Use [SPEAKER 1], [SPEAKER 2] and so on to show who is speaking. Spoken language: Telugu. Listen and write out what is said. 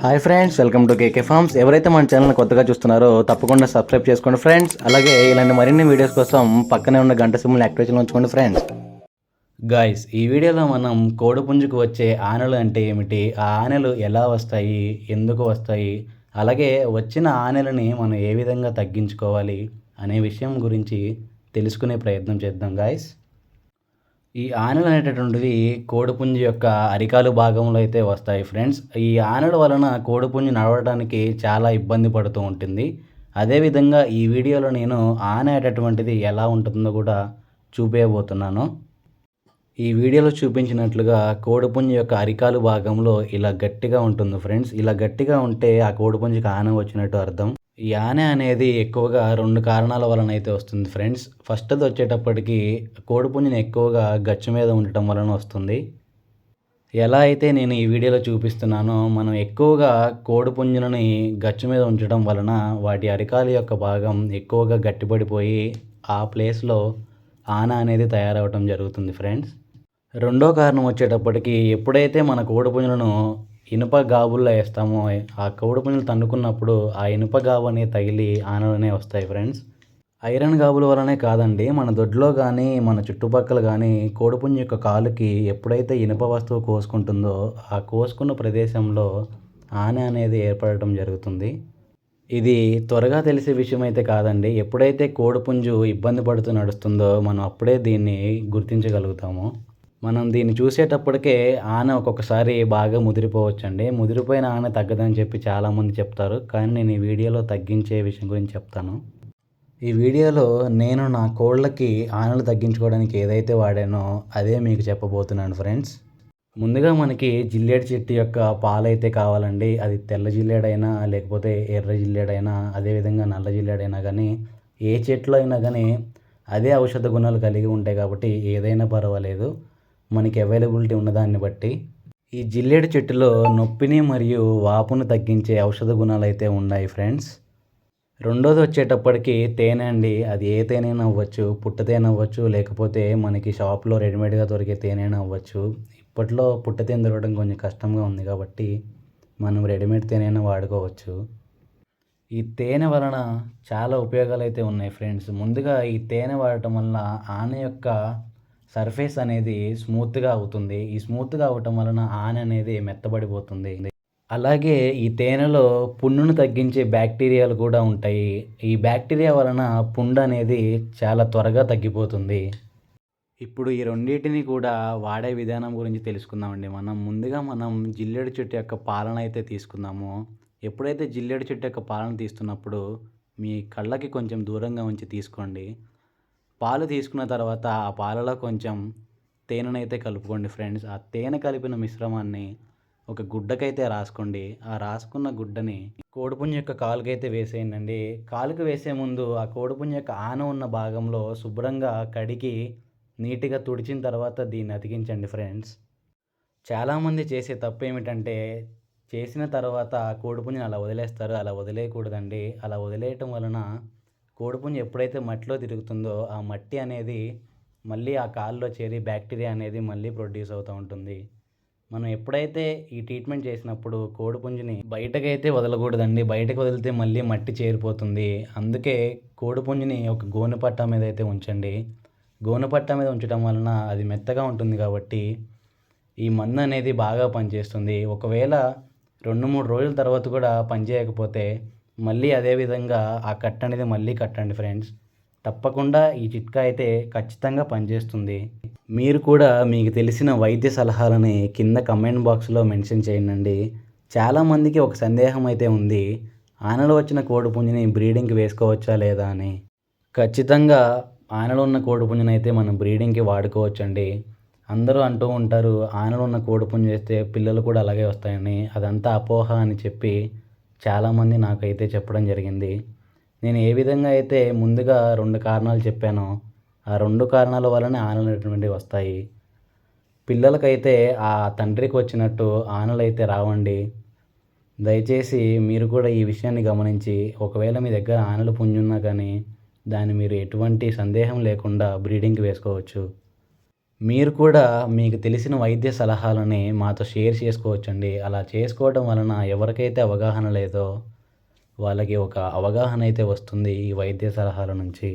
[SPEAKER 1] Hi friends welcome to KK farms ఎవరైతే మన ఛానల్ కొత్తగా చూస్తున్నారో తప్పకుండా సబ్స్క్రైబ్ చేసుకోండి ఫ్రెండ్స్ అలాగే ఇలాంటి మరిన్ని వీడియోస్ కోసం పక్కనే ఉన్న గంట సింబల్ని యాక్టివేషన్ ఉంచుకోండి ఫ్రెండ్స్ గాయస్ ఈ వీడియోలో మనం కోడిపుంజుకు వచ్చే ఆనలు అంటే ఏమిటి? ఆ ఆనలు ఎలా వస్తాయి? ఎందుకు వస్తాయి? అలాగే వచ్చిన ఆనలని మనం ఏ విధంగా తగ్గించుకోవాలి? అనే విషయం గురించి తెలుసుకునే ప్రయత్నం చేద్దాం గాయస్ ఈ ఆనలు అనేటటువంటివి కోడిపుంజు యొక్క అరికాలు భాగంలో అయితే వస్తాయి ఫ్రెండ్స్. ఈ ఆనల వలన కోడిపుంజు నడవడానికి చాలా ఇబ్బంది పడుతూ ఉంటుంది. అదేవిధంగా ఈ వీడియోలో నేను ఆన అనేటటువంటిది ఎలా ఉంటుందో కూడా చూపేయబోతున్నాను. ఈ వీడియోలో చూపించినట్లుగా కోడిపుంజు యొక్క అరికాలు భాగంలో ఇలా గట్టిగా ఉంటుంది ఫ్రెండ్స్. ఇలా గట్టిగా ఉంటే ఆ కోడిపుంజుకి ఆన వచ్చినట్టు అర్థం. ఈ ఆనె అనేది ఎక్కువగా రెండు కారణాల వలన అయితే వస్తుంది ఫ్రెండ్స్. ఫస్ట్ అది వచ్చేటప్పటికి కోడిపుంజుని ఎక్కువగా గచ్చు మీద ఉండటం వలన వస్తుంది. ఎలా అయితే నేను ఈ వీడియోలో చూపిస్తున్నానో మనం ఎక్కువగా కోడిపుంజులని గచ్చు మీద ఉంచడం వలన వాటి అరికాల యొక్క భాగం ఎక్కువగా గట్టిపడిపోయి ఆ ప్లేస్లో ఆన అనేది తయారవడం జరుగుతుంది ఫ్రెండ్స్. రెండో కారణం వచ్చేటప్పటికి ఎప్పుడైతే మన కోడిపుంజులను ఇనుప గాబుల్లో వేస్తామో. ఆ కోడిపుంజులు తన్నుకున్నప్పుడు ఆ ఇనుప గాబు అనేది తగిలి ఆనలనే వస్తాయి ఫ్రెండ్స్. ఐరన్ గాబుల వలనే కాదండి మన దొడ్లో కానీ మన చుట్టుపక్కల కానీ కోడిపుంజు యొక్క కాలుకి ఎప్పుడైతే ఇనుప వస్తువు కోసుకుంటుందో ఆ కోసుకున్న ప్రదేశంలో ఆనె అనేది ఏర్పడటం జరుగుతుంది. ఇది త్వరగా తెలిసే విషయం అయితే కాదండి ఎప్పుడైతే కోడిపుంజు ఇబ్బంది పడుతూ నడుస్తుందో మనం అప్పుడే దీన్ని గుర్తించగలుగుతాము. మనం దీన్ని చూసేటప్పటికే ఆన ఒక్కొక్కసారి బాగా ముదిరిపోవచ్చండి. ముదిరిపోయిన ఆన తగ్గదని చెప్పి చాలామంది చెప్తారు. కానీ నేను ఈ వీడియోలో తగ్గించే విషయం గురించి చెప్తాను. ఈ వీడియోలో నేను నా కోళ్ళకి ఆనలు తగ్గించుకోవడానికి ఏదైతే వాడానో అదే మీకు చెప్పబోతున్నాను ఫ్రెండ్స్. ముందుగా మనకి జిల్లేడు చెట్టు యొక్క పాలైతే కావాలండి. అది తెల్ల జిల్లేడైనా లేకపోతే ఎర్ర జిల్లేడైనా అదేవిధంగా నల్ల జిల్లేడైనా కానీ ఏ చెట్లు అయినా కానీ అదే ఔషధ గుణాలు కలిగి ఉంటాయి కాబట్టి ఏదైనా పర్వాలేదు. మనకి అవైలబిలిటీ ఉన్నదాన్ని బట్టి ఈ జిల్లేడు చెట్టులో నొప్పిని మరియు వాపును తగ్గించే ఔషధ గుణాలు అయితే ఉన్నాయి ఫ్రెండ్స్ రెండోది వచ్చేటప్పటికి తేనె అండి. అది ఏ తేనైనా అవ్వచ్చు పుట్ట తేనె అవ్వచ్చు లేకపోతే మనకి షాప్లో రెడీమేడ్గా దొరికే తేనైనా అవ్వచ్చు. ఇప్పట్లో పుట్ట తేనె దొరకడం కొంచెం కష్టంగా ఉంది కాబట్టి మనం రెడీమేడ్ తేనెనా వాడుకోవచ్చు. ఈ తేనె వలన చాలా ఉపయోగాలు అయితే ఉన్నాయి ఫ్రెండ్స్ ముందుగా ఈ తేనె వాడటం వల్ల ఆన యొక్క సర్ఫేస్ అనేది స్మూత్గా అవుతుంది. ఈ స్మూత్గా అవటం వలన ఆన అనేది మెత్తబడిపోతుంది. అలాగే ఈ తేనెలో పుండును తగ్గించే బ్యాక్టీరియాలు కూడా ఉంటాయి. ఈ బ్యాక్టీరియా వలన పుండు అనేది చాలా త్వరగా తగ్గిపోతుంది. ఇప్పుడు ఈ రెండింటిని కూడా వాడే విధానం గురించి తెలుసుకుందామండి. మనం ముందుగా మనం జిల్లేడు చెట్టు యొక్క పాలన అయితే తీసుకుందాము. ఎప్పుడైతే జిల్లేడు చెట్టు యొక్క పాలన తీస్తున్నప్పుడు మీ కళ్ళకి కొంచెం దూరంగా ఉంచి తీసుకోండి. పాలు తీసుకున్న తర్వాత ఆ పాలలో కొంచెం తేనెనైతే కలుపుకోండి ఫ్రెండ్స్. ఆ తేనె కలిపిన మిశ్రమాన్ని ఒక గుడ్డకైతే రాసుకోండి. ఆ రాసుకున్న గుడ్డని కోడిపుంజ యొక్క కాలుకైతే వేసేయండి కాలుకు వేసే ముందు ఆ కోడిపుంజ యొక్క ఆన ఉన్న భాగంలో శుభ్రంగా కడిగి నీట్గా తుడిచిన తర్వాత దీన్ని అతికించండి ఫ్రెండ్స్. చాలామంది చేసే తప్పు ఏమిటంటే చేసిన తర్వాత కోడిపుంజని అలా వదిలేస్తారు. అలా వదిలేయకూడదండి. అలా వదిలేయటం వలన కోడిపుంజు ఎప్పుడైతే మట్టిలో తిరుగుతుందో ఆ మట్టి అనేది మళ్ళీ ఆ కాల్లో చేరి బ్యాక్టీరియా అనేది మళ్ళీ ప్రొడ్యూస్ అవుతూ ఉంటుంది. మనం ఎప్పుడైతే ఈ ట్రీట్మెంట్ చేసినప్పుడు కోడిపుంజుని బయటకైతే వదలకూడదండి. బయటకు వదిలితే మళ్ళీ మట్టి చేరిపోతుంది. అందుకే కోడిపుంజుని ఒక గోను పట్టా మీద అయితే ఉంచండి. గోను పట్టా మీద ఉంచడం వలన అది మెత్తగా ఉంటుంది కాబట్టి ఈ మందు అనేది బాగా పనిచేస్తుంది. ఒకవేళ రెండు మూడు రోజుల తర్వాత కూడా పనిచేయకపోతే మళ్ళీ అదే విధంగా ఆ కట్ అనేది మళ్ళీ కట్టండి ఫ్రెండ్స్ తప్పకుండా ఈ చిట్కా అయితే ఖచ్చితంగా పనిచేస్తుంది. మీరు కూడా మీకు తెలిసిన వైద్య సలహాలని కింద కమెంట్ బాక్స్లో మెన్షన్ చేయండి. చాలామందికి ఒక సందేహం అయితే ఉంది. ఆనలో వచ్చిన కోడిపుంజుని బ్రీడింగ్కి వేసుకోవచ్చా లేదా అని. ఖచ్చితంగా ఆనలో ఉన్న కోడిపుంజుని అయితే మనం బ్రీడింగ్కి వాడుకోవచ్చండి. అందరూ అంటూ ఉంటారు ఆనలో ఉన్న కోడిపుంజు వేస్తే పిల్లలు కూడా అలాగే వస్తాయని. అదంతా అపోహ అని చెప్పి చాలామంది నాకైతే చెప్పడం జరిగింది. నేను ఏ విధంగా అయితే ముందుగా రెండు కారణాలు చెప్పానో ఆ రెండు కారణాల వలన ఆనలు అనేటువంటివి వస్తాయి. పిల్లలకైతే ఆ తండ్రికి వచ్చినట్టు ఆనలు అయితే రావండి. దయచేసి మీరు కూడా ఈ విషయాన్ని గమనించి ఒకవేళ మీ దగ్గర ఆనలు పుంజున్నా కానీ దాన్ని మీరు ఎటువంటి సందేహం లేకుండా బ్రీడింగ్కి వేసుకోవచ్చు. మీరు కూడా మీకు తెలిసిన వైద్య సలహాలని మాతో షేర్ చేసుకోవచ్చండి. అలా చేసుకోవడం వలన ఎవరికైతే అవగాహన లేదో వాళ్ళకి ఒక అవగాహన అయితే వస్తుంది ఈ వైద్య సలహాల నుంచి.